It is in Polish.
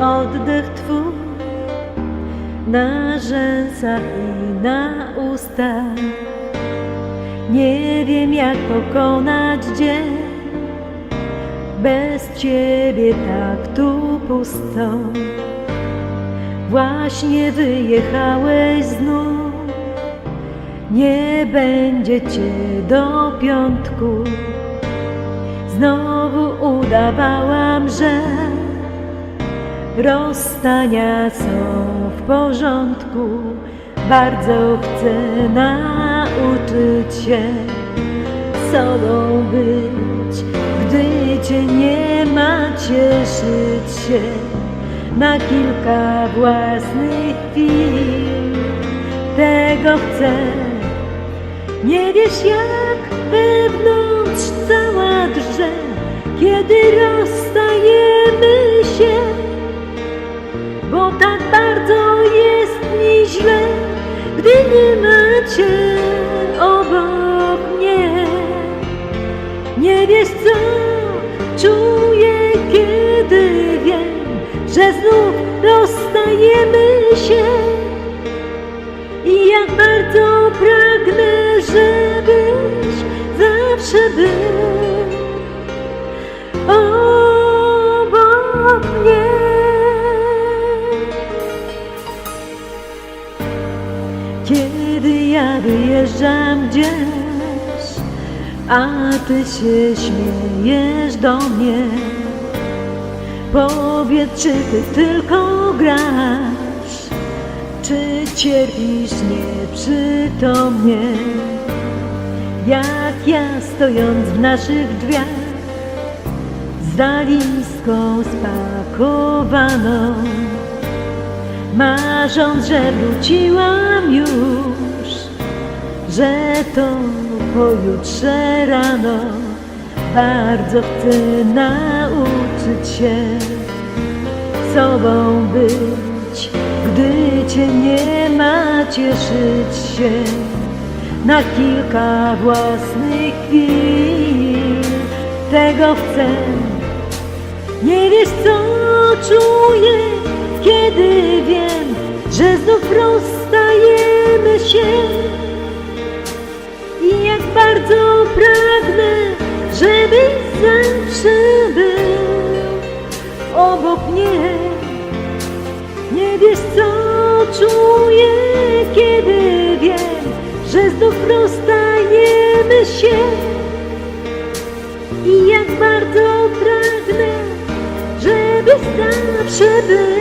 oddech Twój na rzęsach i na ustach. Nie wiem jak pokonać dzień, bez Ciebie tak tu pusto. Właśnie wyjechałeś znów, nie będzie Cię do piątku. Znowu udawałam, że rozstania są w porządku. Bardzo chcę nauczyć się sobą być, gdy Cię nie ma, cieszyć się na kilka własnych chwil. Tego chcę, nie wiesz jak wiesz co czuję, kiedy wiem, że znów rozstajemy się. I jak bardzo pragnę, żebyś zawsze był obok mnie. Kiedy ja wyjeżdżam gdzieś, a ty się śmiejesz do mnie, powiedz, czy ty tylko grasz, czy cierpisz nieprzytomnie, jak ja stojąc w naszych drzwiach, z walizką spakowaną, marząc, że wróciłam już, że to pojutrze rano, bardzo chcę nauczyć się sobą być, gdy cię nie ma, cieszyć się na kilka własnych chwil. Tego chcę, nie wiesz co czuję, kiedy wiem, że znów rozstajemy się. Zawsze był obok mnie. Nie wiesz co czuję, kiedy wiem, że znów rozstajemy się. I jak bardzo pragnę, żebyś zawsze był